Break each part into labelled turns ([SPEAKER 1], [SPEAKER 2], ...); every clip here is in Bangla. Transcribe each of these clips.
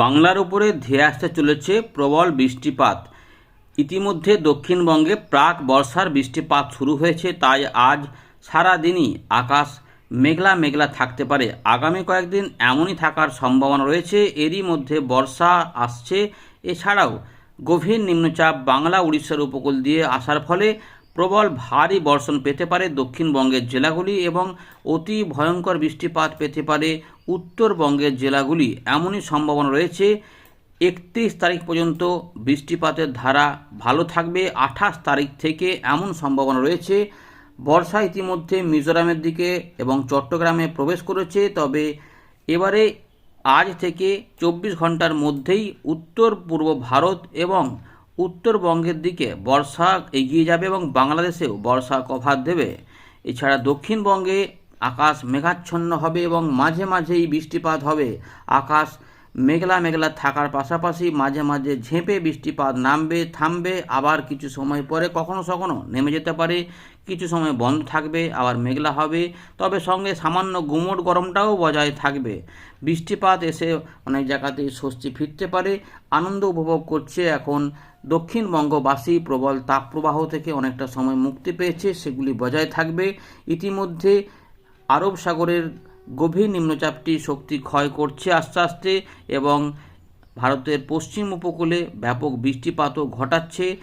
[SPEAKER 1] বাংলার উপরে ধেয়ে আসতে চলেছে প্রবল বৃষ্টিপাত। ইতিমধ্যে দক্ষিণবঙ্গে প্রাক বর্ষার বৃষ্টিপাত শুরু হয়েছে, তাই আজ সারা দিনই আকাশ মেঘলা মেঘলা থাকতে পারে। আগামী কয়েকদিন এমনই থাকার সম্ভাবনা রয়েছে, এরই মধ্যে বর্ষা আসছে। এছাড়াও গভীর নিম্নচাপ বাংলা, উড়িষ্যার উপকূল দিয়ে আসার ফলে প্রবল ভারী বর্ষণ পেতে পারে দক্ষিণবঙ্গের জেলাগুলি এবং অতি ভয়ঙ্কর বৃষ্টিপাত পেতে পারে উত্তরবঙ্গের জেলাগুলি এমনই সম্ভাবনা রয়েছে। একত্রিশ তারিখ পর্যন্ত বৃষ্টিপাতের ধারা ভালো থাকবে। আঠাশ তারিখ থেকে এমন সম্ভাবনা রয়েছে। বর্ষা ইতিমধ্যে মিজোরামের দিকে এবং চট্টগ্রামে প্রবেশ করেছে। তবে এবারে আজ থেকে চব্বিশ ঘণ্টার মধ্যেই উত্তর, পূর্ব ভারত এবং উত্তরবঙ্গের দিকে বর্ষা এগিয়ে যাবে এবং বাংলাদেশেও বর্ষা কভার দেবে। এছাড়া দক্ষিণবঙ্গে আকাশ মেঘাচ্ছন্ন হবে এবং মাঝে মাঝেই বৃষ্টিপাত হবে। আকাশ মেঘলা মেঘলা থাকার পাশাপাশি মাঝে মাঝে ঝেঁপে বৃষ্টিপাত নামবে, থামবে, আবার কিছু সময় পরে কখনো কখনো নেমে যেতে পারে। কিছু সময় বন্ধ থাকবে, আবার মেঘলা হবে, তবে সঙ্গে সামান্য গুমোট গরমটাও বজায় থাকবে। বৃষ্টিপাত এসে অনেক জায়গাতেই স্বস্তি ফিরতে পারে। আনন্দ উপভোগ করছে এখন দক্ষিণবঙ্গবাসী প্রবল তাপপ্রবাহ থেকে অনেকটা সময় মুক্তি পেয়েছে, সেগুলি বজায় থাকবে। ইতিমধ্যে আরব সাগরের গভীর নিম্নচাপটি শক্তি ক্ষয় করছে আস্তে আস্তে এবং ভারতের পশ্চিম উপকূলে ব্যাপক বৃষ্টিপাতও ঘটাচ্ছে।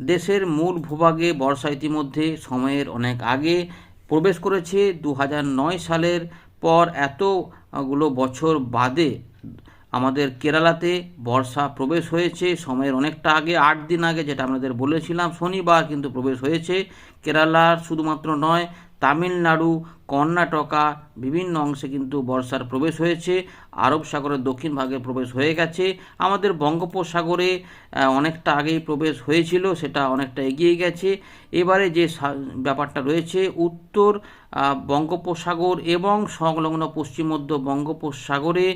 [SPEAKER 1] দেশের মূল ভূভাগে বর্ষা ইতিমধ্যে সময়ের অনেক আগে প্রবেশ করেছে। দু সালের পর এতগুলো বছর বাদে আমাদের কেরালাতে বর্ষা প্রবেশ হয়েছে। সময়ের অনেকটা আগে, আট দিন আগে যেটা আমাদের বলেছিলাম, শনিবার কিন্তু প্রবেশ হয়েছে। কেরালার শুধুমাত্র নয়, তামিলনাড়ু কর্ণাটকা বিভিন্ন অংশে কিন্তু বর্ষার প্রবেশ হয়েছে। আরব সাগরের দক্ষিণ ভাগে প্রবেশ হয়ে গেছে। আমাদের বঙ্গোপসাগরে অনেকটা আগেই প্রবেশ হয়েছিল, সেটা অনেকটা এগিয়ে গেছে। এবারে যে ব্যাপারটা রয়েছে, উত্তর বঙ্গোপসাগর এবং সংলগ্ন পশ্চিম মধ্য বঙ্গোপসাগরে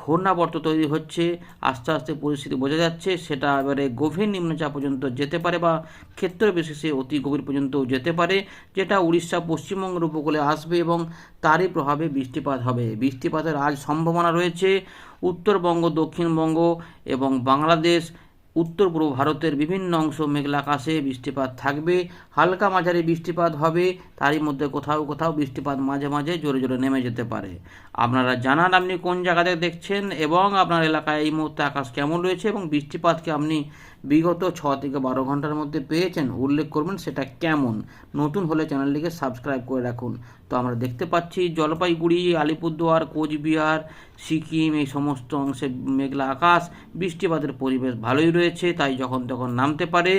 [SPEAKER 1] ঘূর্ণাবর্ত তৈরি হচ্ছে। আস্তে আস্তে পরিস্থিতি বোঝা যাচ্ছে, সেটা এবারে গভীর নিম্নচাপ পর্যন্ত যেতে পারে বা ক্ষেত্র বিশেষে অতি গভীর পর্যন্ত যেতে পারে, যেটা উড়িষ্যা পশ্চিমবঙ্গের উপকূলে আসবে। এবং তারই প্রভাবে বৃষ্টিপাত হবে। বৃষ্টিপাতের আজ সম্ভাবনা রয়েছে উত্তরবঙ্গ, দক্ষিণবঙ্গ এবং বাংলাদেশ। উত্তর পূর্ব ভারতের বিভিন্ন অংশ মেঘলা আকাশে বৃষ্টিপাত থাকবে। হালকা মাঝারি বৃষ্টিপাত হবে। তারই মধ্যে কোথাও কোথাও বৃষ্টিপাত মাঝে মাঝে জোরে জোরে নেমে যেতে পারে। আপনারা জানান আপনি কোন জায়গাতে দেখছেন এবং আপনার এলাকায় এই মুহূর্তে আকাশ কেমন রয়েছে এবং বৃষ্টিপাতকে আপনি বিগত ছ থেকে বারো ঘণ্টার মধ্যে পেয়েছেন? উল্লেখ করবেন সেটা কেমন? নতুন হলে চ্যানেলটিকে সাবস্ক্রাইব করে রাখুন। তো আমরা দেখতে পাচ্ছি জলপাইগুড়ি, আলিপুরদুয়ার, কোচবিহার, সিকিম, এই সমস্ত অংশে মেঘলা আকাশ, বৃষ্টিপাতের পরিবেশ ভালোই রয়েছে, তাই যখন তখন নামতে পারে।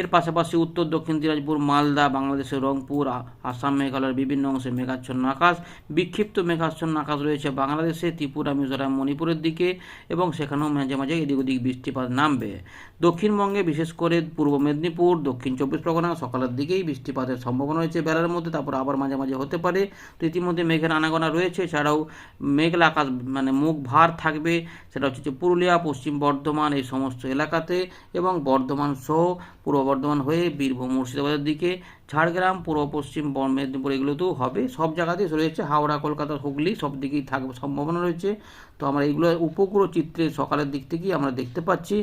[SPEAKER 1] এর পাশাপাশি উত্তর, দক্ষিণ দিনাজপুর, মালদা, বাংলাদেশের রংপুর আসাম, মেঘালয়ের বিভিন্ন অংশে মেঘাচ্ছন্ন আকাশ, বিক্ষিপ্ত মেঘাচ্ছন্ন আকাশ রয়েছে বাংলাদেশে, ত্রিপুরা, মিজোরাম, মণিপুরের দিকে এবং সেখানেও মাঝে মাঝে এদিক ওদিক বৃষ্টিপাত নামবে। দক্ষিণবঙ্গে বিশেষ করে পূর্ব মেদিনীপুর, দক্ষিণ চব্বিশ পরগনা সকালের দিকেই বৃষ্টিপাতের সম্ভাবনা রয়েছে বেলার মধ্যে, তারপর আবার মাঝে মাঝে হতে পারে। তো ইতিমধ্যে মেঘের আনাগোনা রয়েছে। এছাড়াও মেঘলা আকাশ মানে মুখ ভার থাকবে। সেটা হচ্ছে পুরুলিয়া, পশ্চিম বর্ধমান এই সমস্ত এলাকাতে এবং বর্ধমান সহ পূর্ব বর্ধমান হয়ে বীরভূম মুর্শিদাবাদের দিকে ঝাড়গ্রাম, পূর্ব পশ্চিম মেদিনীপুর এগুলোতেও হবে। সব জায়গাতেই রয়েছে হাওড়া, কলকাতা, হুগলি সব দিকেই থাকবে সম্ভাবনা রয়েছে। তো আমরা এগুলো উপগ্রহ চিত্রে সকালের দিক থেকেই আমরা দেখতে পাচ্ছি।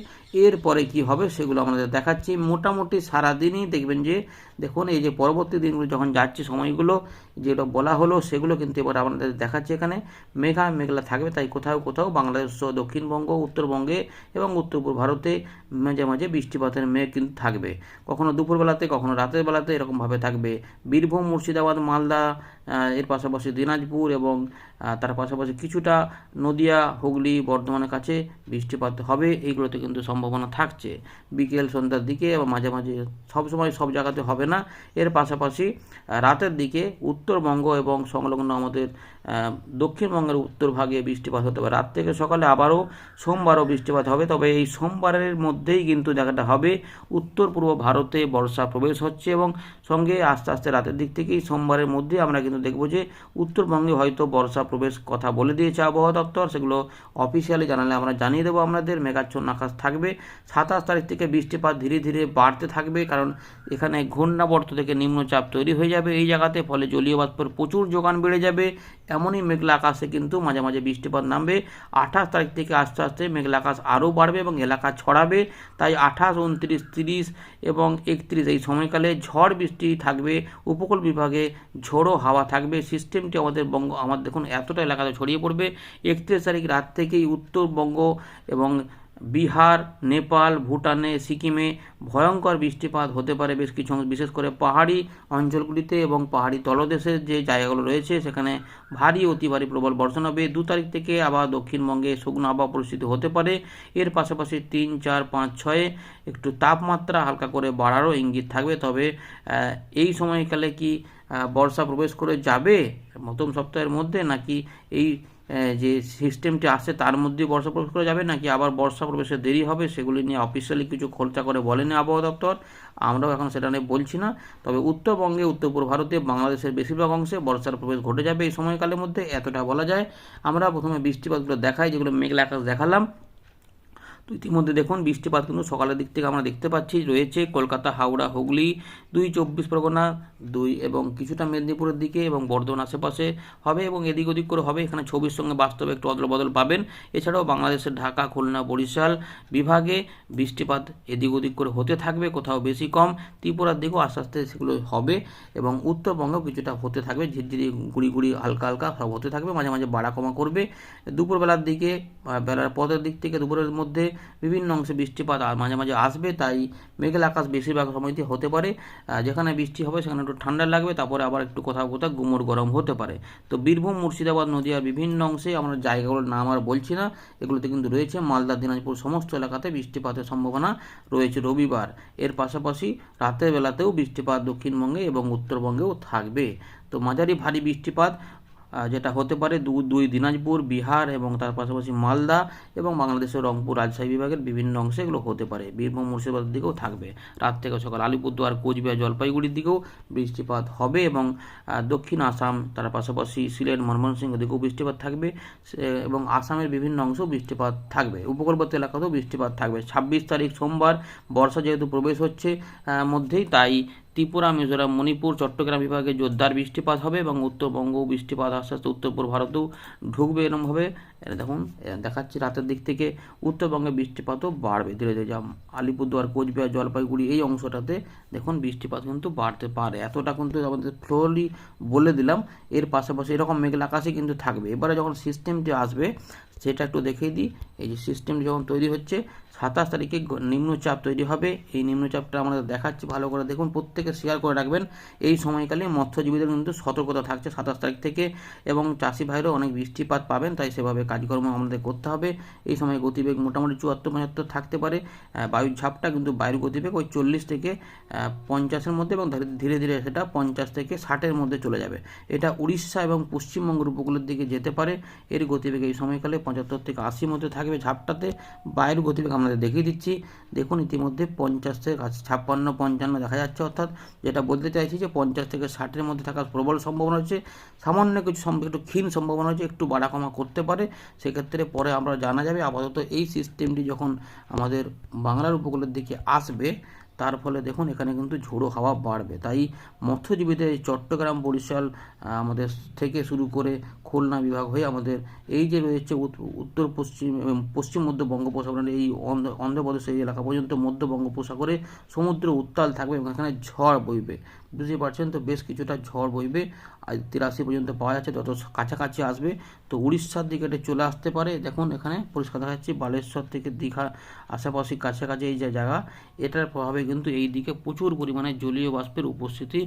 [SPEAKER 1] এরপরে কি হবে সেগুলো আমাদের দেখাচ্ছি। মোটামুটি সারাদিনই দেখবেন যে, দেখুন, এই যে পরবর্তী দিনগুলো যখন যাচ্ছে সময়গুলো, যেগুলো বলা হলো সেগুলো কিন্তু এবার আমাদের দেখাচ্ছে এখানে। মেঘা মেঘলা থাকবে, তাই কোথাও কোথাও বাংলাদেশ, দক্ষিণবঙ্গ, উত্তরবঙ্গে এবং উত্তর পূর্ব ভারতে মাঝে মাঝে বৃষ্টিপাতের মেঘ কিন্তু থাকবে। কখনো দুপুরবেলাতে, কখনো রাতের বেলাতে এরকমভাবে থাকবে। বীরভূম, মুর্শিদাবাদ, মালদা এর পাশাপাশি দিনাজপুর এবং তার পাশাপাশি কিছুটা নদিয়া, হুগলি, বর্ধমানের কাছে বৃষ্টিপাত হবে। এইগুলোতে কিন্তু সম্ভাবনা থাকছে। বিকেল সন্ধ্যার দিকে এবং মাঝে মাঝে সব সময় সব জায়গাতে হবে না। এর পাশাপাশি রাতের দিকে উত্তরবঙ্গ এবং সংলগ্ন আমাদের দক্ষিণবঙ্গের উত্তর ভাগে বৃষ্টিপাত হতে পারে। রাত থেকে সকালে আবারও সোমবারও বৃষ্টিপাত হবে, তবে এই সোমবারের মধ্যেই কিন্তু দেখাটা হবে। উত্তর পূর্ব ভারতে বর্ষা প্রবেশ হচ্ছে এবং সঙ্গে আস্তে আস্তে রাতের দিক থেকেই সোমবারের মধ্যে আমরা কিন্তু দেখব যে উত্তরবঙ্গে হয়তো বর্ষা প্রবেশ কথা বলে দিয়েছে আবহাওয়া দপ্তর। সেগুলো অফিসিয়ালি জানালে আমরা জানিয়ে দেবো আপনাদের। মেঘাচ্ছন্ন আকাশ থাকবে। সাতাশ তারিখ থেকে বৃষ্টিপাত ধীরে ধীরে বাড়তে থাকবে, কারণ এখানে ঘূর্ণাবর্ত থেকে নিম্নচাপ তৈরি হয়ে যাবে এই জায়গাতে, ফলে জলীয় বাষ্পের প্রচুর যোগান বেড়ে যাবে। এমনই মেঘলা আকাশে কিন্তু মাঝে মাঝে বৃষ্টিপাত নামবে। আঠাশ তারিখ থেকে আস্তে আস্তে মেঘলা আকাশ আরও বাড়বে এবং এলাকা ছড়াবে। তাই আঠাশ, উনত্রিশ, তিরিশ এবং একত্রিশ এই সময়কালে ঝড় বৃষ্টি থাকবে। উপকূল বিভাগে ঝোড়ো হাওয়া থাকবে। সিস্টেমটি আমাদের বঙ্গ আমাদের দেখুন, এতটা এলাকাতে ছড়িয়ে পড়বে। একত্রিশ তারিখ রাত থেকেই উত্তরবঙ্গ এবং বিহার, নেপাল, ভুটানে, সিকিমে ভয়ঙ্কর বৃষ্টিপাত হতে পারে বেশ কিছু বিশেষ করে পাহাড়ি অঞ্চলগুলিতে এবং পাহাড়ি তলদেশের যে জায়গাগুলো রয়েছে, সেখানে ভারী অতি ভারী প্রবল বর্ষণ হবে। দু তারিখ থেকে আবার দক্ষিণবঙ্গে শুকনো আবহাওয়া পরিস্থিতি হতে পারে। এর পাশাপাশি তিন, চার, পাঁচ, ছয়ে একটু তাপমাত্রা হালকা করে বাড়ারও ইঙ্গিত থাকবে। তবে এই সময়কালে কি বর্ষা প্রবেশ করে যাবে প্রথম সপ্তাহের মধ্যে, নাকি এই যে সিস্টেমটি আসছে তার মধ্যে বর্ষা প্রবেশ করা যাবে নাকি আবার বর্ষা প্রবেশে দেরি হবে সেগুলি নিয়ে অফিসিয়ালি কিছু খরচা করে বলেনি আবহাওয়া দপ্তর। আমরাও এখন সেটা নিয়ে বলছি না। তবে উত্তরবঙ্গে, উত্তর পূর্ব ভারতে, বাংলাদেশের বেশিরভাগ অংশে বর্ষার প্রবেশ ঘটে যাবে এই সময়কালের মধ্যে, এতটা বলা যায়। আমরা প্রথমে বৃষ্টিপাতগুলো দেখাই, যেগুলো মেঘলা আকাশ দেখালাম। তো ইতিমধ্যে দেখুন, বৃষ্টিপাত কিন্তু সকালের দিক থেকে আমরা দেখতে পাচ্ছি। রয়েছে কলকাতা, হাওড়া, হুগলি, দুই চব্বিশ পরগনা, দুই এবং কিছুটা মেদিনীপুরের দিকে এবং বর্ধমান আশেপাশে হবে এবং এদিক ওদিক করে হবে। এখানে ছবির সঙ্গে বাস্তবে একটু অদল বদল পাবেন। এছাড়াও বাংলাদেশের ঢাকা, খুলনা, বরিশাল বিভাগে বৃষ্টিপাত এদিক ওদিক করে হতে থাকবে, কোথাও বেশি কম। ত্রিপুরার দিকেও আস্তে আস্তে সেগুলো হবে এবং উত্তরবঙ্গেও কিছুটা হতে থাকবে। ঝিরঝিরি গুড়ি গুড়ি হালকা হালকা সব হতে থাকবে। মাঝে মাঝে বাড়া কমা করবে। দুপুরবেলার দিকে বেলার পদের দিক থেকে দুপুরের মধ্যে বিভিন্ন অংশে বৃষ্টিপাত মাঝে মাঝে আসবে, তাই মেঘলা আকাশ বেশিরভাগ সময়তে হতে পারে। যেখানে বৃষ্টি হবে, সেখানে একটু ঠান্ডা লাগবে, তারপরে আবার একটু কোথাও কোথাও গুমোট গরম হতে পারে। তো বীরভূম, মুর্শিদাবাদ, নদীয়ার বিভিন্ন অংশে আমরা জায়গাগুলোর নাম আর বলছি না, এগুলোতে কিন্তু রয়েছে মালদা, দিনাজপুর সমস্ত এলাকাতে বৃষ্টিপাতের সম্ভাবনা রয়েছে রবিবার। এর পাশাপাশি রাতের বেলাতেও বৃষ্টিপাত দক্ষিণবঙ্গে এবং উত্তরবঙ্গেও থাকবে। তো মাঝারি ভারী বৃষ্টিপাত যেটা হতে পারে দু, দুই দিনাজপুর, বিহার এবং তার পাশাপাশি মালদা এবং বাংলাদেশের রংপুর রাজশাহী বিভাগের বিভিন্ন অংশে এগুলো হতে পারে। বীরভূম, মুর্শিদাবাদের দিকেও থাকবে। রাত থেকে সকাল আলিপুরদুয়ার, কোচবিহার, জলপাইগুড়ির দিকেও বৃষ্টিপাত হবে এবং দক্ষিণ আসাম, তার পাশাপাশি সিলেট, ময়মনসিংহ দিকেও বৃষ্টিপাত থাকবে এবং আসামের বিভিন্ন অংশেও বৃষ্টিপাত থাকবে। উপকূলবর্তী এলাকাতেও বৃষ্টিপাত থাকবে। ছাব্বিশ তারিখ সোমবার, বর্ষা যেহেতু প্রবেশ হচ্ছে মধ্যেই তাই ত্রিপুরা, মিজোরাম, মণিপুর, চট্টগ্রাম বিভাগে জোরদার বৃষ্টিপাত হবে এবং উত্তরবঙ্গও বৃষ্টিপাত আস্তে আস্তে উত্তর পূর্ব ভারতেও ঢুকবে এরমভাবে। এটা দেখুন দেখাচ্ছি রাতের দিক থেকে উত্তরবঙ্গে বৃষ্টিপাতও বাড়বে। ধীরে ধীরে যা আলিপুরদুয়ার, কোচবিহার, জলপাইগুড়ি এই অংশটাতে দেখুন বৃষ্টিপাত কিন্তু বাড়তে পারে। এতটা কিন্তু আমাদের ফ্লোরলি বলে দিলাম, এর পাশাপাশি এরকম মেঘলা আকাশে কিন্তু থাকবে। এবারে যখন সিস্টেমটি আসবে, সেটা একটু দেখিয়ে দিই। এই যে সিস্টেম যখন তৈরি হচ্ছে, সাতাশ তারিখে নিম্নচাপ তৈরি হবে। এই নিম্নচাপটা আমরা দেখাচ্ছি, ভালো করে দেখুন, প্রত্যেকে শেয়ার করে রাখবেন। এই সময়কালে মৎস্যজীবীদের কিন্তু সতর্কতা থাকছে সাতাশ তারিখ থেকে এবং চাষি ভাইরাও অনেক বৃষ্টিপাত পাবেন, তাই সেভাবে কাজকর্ম আমাদের করতে হবে। এই সময় গতিবেগ মোটামুটি চুয়াত্তর পঁচাত্তর থাকতে পারে। বায়ুর ঝাপটা কিন্তু বায়ুর গতিবেগ ওই চল্লিশ থেকে পঞ্চাশের মধ্যে এবং ধীরে- ধীরে সেটা পঞ্চাশ থেকে ষাটের মধ্যে চলে যাবে। এটা উড়িষ্যা এবং পশ্চিমবঙ্গের উপকূলের দিকে যেতে পারে। এর গতিবেগ এই সময়কালে পঁচাত্তর থেকে আশির মধ্যে থাকবে ঝাপটাতে। বায়ুর গতিবেগ আমাদের দেখিয়ে দিচ্ছি। দেখুন ইতিমধ্যে পঞ্চাশ থেকে ছাপ্পান্ন, পঞ্চান্ন দেখা যাচ্ছে অর্থাৎ যেটা বলতে চাইছি যে পঞ্চাশ থেকে ষাটের মধ্যে থাকার প্রবল সম্ভাবনা হচ্ছে সামান্য কিছু একটু ক্ষীণ সম্ভাবনা হচ্ছে একটু বাড়া কমা করতে পারে। সেক্ষেত্রে পরে আমরা জানা যাবে। আপাতত এই সিস্টেমটি যখন আমাদের বাংলার উপকূলের দিকে আসবে, তার ফলে দেখুন এখানে কিন্তু ঝোড়ো হাওয়া বাড়বে। তাই মৎস্যজীবীদের চট্টগ্রাম বরিশাল আমাদের থেকে শুরু করে খুলনা বিভাগ হয়ে আমাদের এই যে রয়েছে উত্তর পশ্চিম পশ্চিম মধ্য বঙ্গোপসাগরের এই অন্ধ্র- অন্ধ্রপ্রদেশ এই এলাকা পর্যন্ত মধ্য বঙ্গোপসাগরে সমুদ্র উত্তাল থাকবে এবং এখানে ঝড় বইবে। বুঝতে পারছেন? তো বেশ কিছুটা ঝড় বইবে, আর তিরাশি পর্যন্ত পাওয়া যাচ্ছে তত কাছাকাছি আসবে। তো উড়িষ্যার দিকে এটা চলে আসতে পারে। দেখুন, এখানে পরিষ্কার দেখা যাচ্ছে, বালেশ্বর থেকে দীঘা আশেপাশে কাছাকাছি এই যে জায়গা, এটার প্রভাবে কিন্তু এই দিকে প্রচুর পরিমাণে জলীয় বাষ্পের উপস্থিতি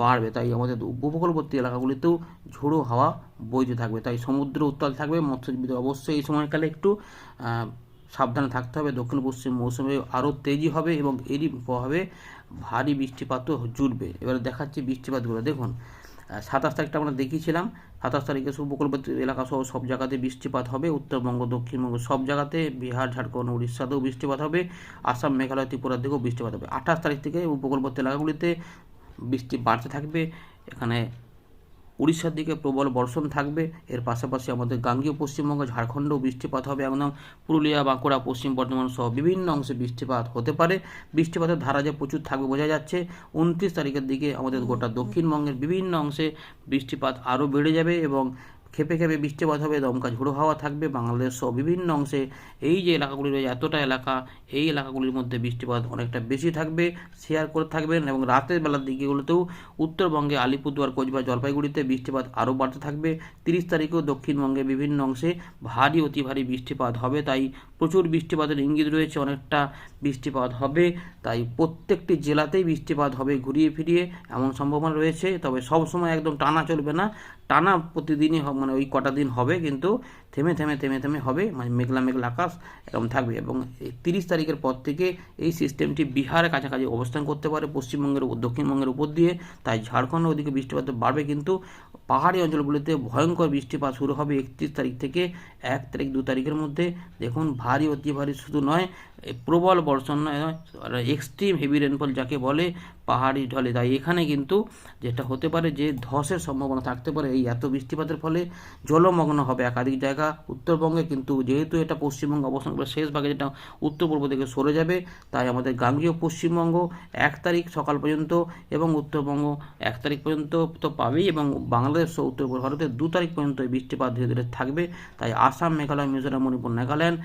[SPEAKER 1] বাড়বে। তাই আমাদের উপকূলবর্তী এলাকাগুলিতেও ঝোড়ো হাওয়া বইতে থাকবে। তাই সমুদ্র উত্তাল থাকবে, মৎস্যজীবীদের অবশ্যই এই সময়কালে একটু সাবধানে থাকতে হবে। দক্ষিণ পশ্চিম মৌসুমে আরও তেজি হবে এবং এরই প্রভাবে ভারী বৃষ্টিপাতও জুটবে এবারে দেখাচ্ছি বৃষ্টিপাতগুলো। দেখুন সাতাশ তারিখটা আমরা দেখিয়েছিলাম। সাতাশ তারিখে উপকূলবর্তী এলাকা সহ সব জায়গাতে বৃষ্টিপাত হবে। উত্তরবঙ্গ, দক্ষিণবঙ্গ সব জায়গাতে, বিহার, ঝাড়খণ্ড, উড়িষ্যাতেও বৃষ্টিপাত হবে। আসাম, মেঘালয় ত্রিপুরার দিকেও বৃষ্টিপাত হবে। আঠাশ তারিখ থেকে উপকূলবর্তী এলাকাগুলিতে বৃষ্টি বাড়তে থাকবে। এখানে উড়িষ্যার দিকে প্রবল বর্ষণ থাকবে। এর পাশাপাশি আমাদের গাঙ্গীয় পশ্চিমবঙ্গ ঝাড়খণ্ডেও বৃষ্টিপাত হবে একদম পুরুলিয়া, বাঁকুড়া, পশ্চিম বর্ধমান সহ বিভিন্ন অংশে বৃষ্টিপাত হতে পারে। বৃষ্টিপাতের ধারা যে প্রচুর থাকবে বোঝা যাচ্ছে। উনত্রিশ তারিখের দিকে আমাদের গোটা দক্ষিণবঙ্গের বিভিন্ন অংশে বৃষ্টিপাত আরও বেড়ে যাবে এবং খেপে খেপে বৃষ্টিপাত হবে, দমকা ঝোড়ো হাওয়া থাকবে বাংলাদেশ সহ বিভিন্ন অংশে এই যে এলাকাগুলি রয়েছে, এতটা এলাকা, এই এলাকাগুলির মধ্যে বৃষ্টিপাত অনেকটা বেশি থাকবে, শেয়ার করে থাকবেন এবং রাতের বেলার দিকেগুলোতেও উত্তরবঙ্গে আলিপুরদুয়ার, কোচবিহার, জলপাইগুড়িতে বৃষ্টিপাত আরও বাড়তে থাকবে। তিরিশ তারিখেও দক্ষিণবঙ্গে বিভিন্ন অংশে ভারী, অতি ভারী বৃষ্টিপাত হবে, তাই প্রচুর বৃষ্টিপাতের ইঙ্গিত রয়েছে, অনেকটা বৃষ্টিপাত হবে, তাই প্রত্যেকটি জেলাতেই বৃষ্টিপাত হবে ঘুরিয়ে ফিরিয়ে, এমন সম্ভাবনা রয়েছে, তবে সব সময় একদম টানা চলবে না। টানা প্রতিদিনই মানে ওই কটা দিন হবে কিন্তু থেমে থেমে থেমে থেমে হবে মানে মেঘলা মেঘলা আকাশ এরকম থাকবে। এবং তিরিশ তারিখের পর থেকে এই সিস্টেমটি বিহারের কাছাকাছি অবস্থান করতে পারে, পশ্চিমবঙ্গের দক্ষিণবঙ্গের উপর দিয়ে। তাই ঝাড়খণ্ডের ওদিকে বৃষ্টিপাত বাড়বে কিন্তু পাহাড়ি অঞ্চলগুলিতে ভয়ঙ্কর বৃষ্টিপাত শুরু হবে একত্রিশ তারিখ থেকে এক তারিখ, দু তারিখের মধ্যে। দেখুন, ভারী, অতি ভারী শুধু নয় প্রবল বর্ষণ নয় এক্সট্রিম হেভি রেনফল যাকে বলে পাহাড়ি ঢলে। তাই এখানে কিন্তু যেটা হতে পারে যে ধসের সম্ভাবনা থাকতে পারে, এই এত বৃষ্টিপাতের ফলে জলমগ্ন হবে একাধিক জায়গা উত্তরবঙ্গে কিন্তু যেহেতু এটা পশ্চিমবঙ্গে অবস্থান করে শেষ ভাগে যেটা উত্তর পূর্ব থেকে সরে যাবে, তাই আমাদের গাঙ্গীয় পশ্চিমবঙ্গ এক তারিখ সকাল পর্যন্ত এবং উত্তরবঙ্গ এক তারিখ পর্যন্ত তো পাবেই এবং বাংলাদেশ ও উত্তর ভারতের দু তারিখ পর্যন্ত বৃষ্টিপাত ধীরে ধীরে থাকবে। তাই আসাম, মেঘালয়, মিজোরাম, মণিপুর, নাগাল্যান্ড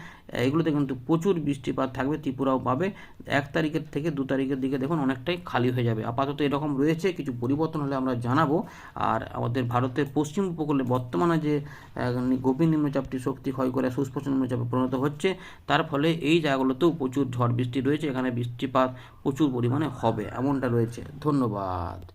[SPEAKER 1] এগুলোতে কিন্তু প্রচুর বৃষ্টিপাত থাকবে, ত্রিপুরাও পাবে। এক তারিখের থেকে দু তারিখের দিকে দেখুন অনেকটাই খালি হয়ে যাবে। আপাতত এরকম রয়েছে, কিছু পরিবর্তন হলে আমরা জানাব। আর আমাদের ভারতের পশ্চিম উপকূলে বর্তমানে যে গভীর নিম্নচাপটি শক্তি ক্ষয় করে সুস্পষ্ট নিম্নচাপে পরিণত হচ্ছে, তার ফলে এই জায়গাগুলোতেও প্রচুর ঝড় বৃষ্টি রয়েছে, এখানে বৃষ্টিপাত প্রচুর পরিমাণে হবে, এমনটা রয়েছে। ধন্যবাদ।